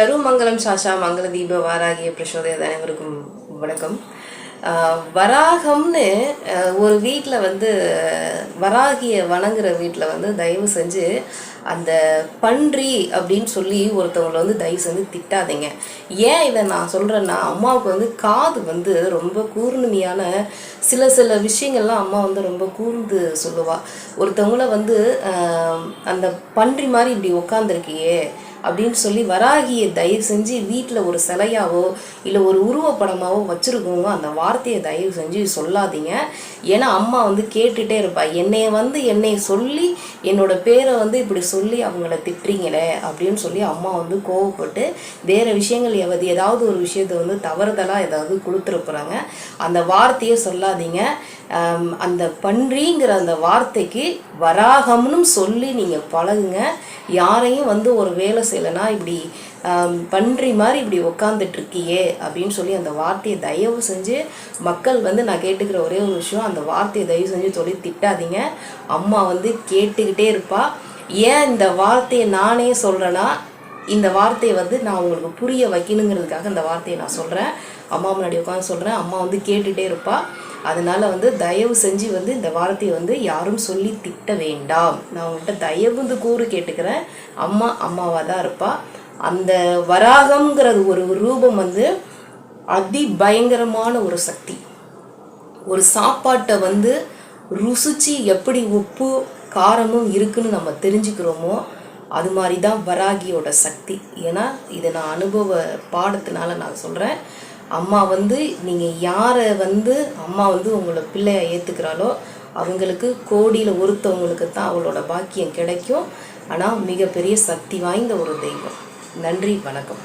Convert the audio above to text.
கருமங்கலம் சாஷா மங்கள தீப வாராகிய பிரசோதய அனைவருக்கும் வணக்கம். வராகம்னு ஒரு வீட்டில் வந்து வராகிய வணங்குற வீட்டில் வந்து தயவு செஞ்சு அந்த பன்றி அப்படின்னு சொல்லி ஒருத்தவங்களை வந்து தயவு செஞ்சு திட்டாதீங்க. ஏன் இதை நான் சொல்கிறேன்னா அம்மாவுக்கு வந்து காது வந்து ரொம்ப கூர்ணுமையான சில சில விஷயங்கள்லாம் அம்மா வந்து ரொம்ப கூர்ந்து சொல்லுவாள் ஒருத்தவங்கள வந்து அந்த பன்றி மாதிரி இப்படி உட்காந்துருக்கியே அப்படின்னு சொல்லி வராகியை தயவு செஞ்சு வீட்டில் ஒரு சிலையாவோ இல்லை ஒரு உருவப்படமாவோ வச்சுருக்கவங்க அந்த வார்த்தையை தயவு செஞ்சு சொல்லாதீங்க. ஏன்னா அம்மா வந்து கேட்டுட்டே இருப்பா. என்னைய வந்து என்னை சொல்லி என்னோட பேரை வந்து இப்படி சொல்லி அவங்கள திட்டுறீங்களே அப்படின்னு சொல்லி அம்மா வந்து கோவப்பட்டு வேறு விஷயங்கள் எவது ஏதாவது ஒரு விஷயத்தை வந்து தவறுதலாக ஏதாவது கொடுத்துருக்குறாங்க. அந்த வார்த்தையை சொல்லாதீங்க. அந்த பன்றிங்கிற அந்த வார்த்தைக்கு வராகம்னு சொல்லி நீங்கள் பழகுங்க. யாரையும் வந்து ஒரு வேலை செய்யலைன்னா இப்படி பன்றி மாதிரி இப்படி உக்காந்துட்டு இருக்கியே அப்படின்னு சொல்லி அந்த வார்த்தையை தயவு செஞ்சு மக்கள் வந்து நான் கேட்டுக்கிற ஒரே ஒரு விஷயம் அந்த வார்த்தையை தயவு செஞ்சு சொல்லி திட்டாதீங்க. அம்மா வந்து கேட்டுக்கிட்டே இருப்பா. ஏன் இந்த வார்த்தையை நானே சொல்கிறேன்னா இந்த வார்த்தையை வந்து நான் உங்களுக்கு புரிய வைக்கணுங்கிறதுக்காக இந்த வார்த்தையை நான் சொல்கிறேன் அம்மா முன்னாடி உட்காந்து சொல்கிறேன் அம்மா வந்து கேட்டுகிட்டே இருப்பாள் அதனால் வந்து தயவு செஞ்சு வந்து இந்த வார்த்தையை வந்து யாரும் சொல்லி திட்ட வேண்டாம். நான் உங்கள்கிட்ட தயவுந்து கூறு கேட்டுக்கிறேன். அம்மா அம்மாவாக தான் இருப்பா. அந்த வராகம்ங்கிறது ஒரு ரூபம் வந்து அதி பயங்கரமான ஒரு சக்தி. ஒரு சாப்பாட்டை வந்து ருசிச்சு எப்படி உப்பு காரமும் இருக்குன்னு நம்ம தெரிஞ்சுக்கிறோமோ அது மாதிரி தான் வராகியோட சக்தி. ஏன்னா இதை நான் அனுபவ பாடத்தினால நான் சொல்கிறேன் அம்மா வந்து நீங்கள் யாரை வந்து அம்மா வந்து உங்களை பிள்ளையை ஏற்றுக்கிறாளோ அவங்களுக்கு கோடியில் ஒருத்தவங்களுக்கு தான் அவளோட பாக்கியம் கிடைக்கும். ஆனால் மிகப்பெரிய சக்தி வாய்ந்த ஒரு தெய்வம். நன்றி வணக்கம்.